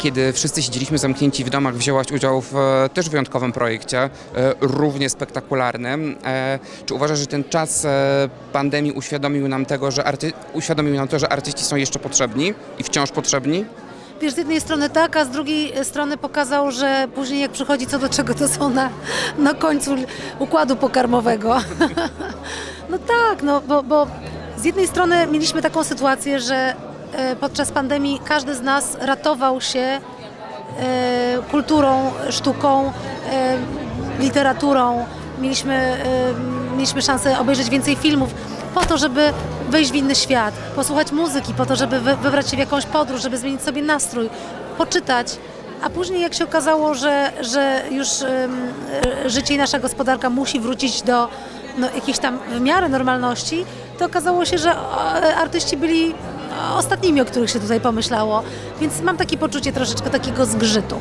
kiedy wszyscy siedzieliśmy zamknięci w domach, wzięłaś udział w e, też wyjątkowym projekcie, e, równie spektakularnym. E, Czy uważasz, że ten czas pandemii uświadomił nam tego, że arty- uświadomił nam to, że artyści są jeszcze potrzebni i wciąż potrzebni? Wiesz, z jednej strony tak, a z drugiej strony pokazał, że później jak przychodzi co do czego, to są na, na końcu układu pokarmowego. No tak, no bo, bo z jednej strony mieliśmy taką sytuację, że podczas pandemii każdy z nas ratował się e, kulturą, sztuką, e, literaturą. Mieliśmy, e, mieliśmy szansę obejrzeć więcej filmów po to, żeby wejść w inny świat, posłuchać muzyki, po to, żeby wy, wybrać się w jakąś podróż, żeby zmienić sobie nastrój, poczytać. A później jak się okazało, że, że już e, życie i nasza gospodarka musi wrócić do no, jakiejś tam w miarę normalności, to okazało się, że artyści byli ostatnimi, o których się tutaj pomyślało. Więc mam takie poczucie troszeczkę takiego zgrzytu.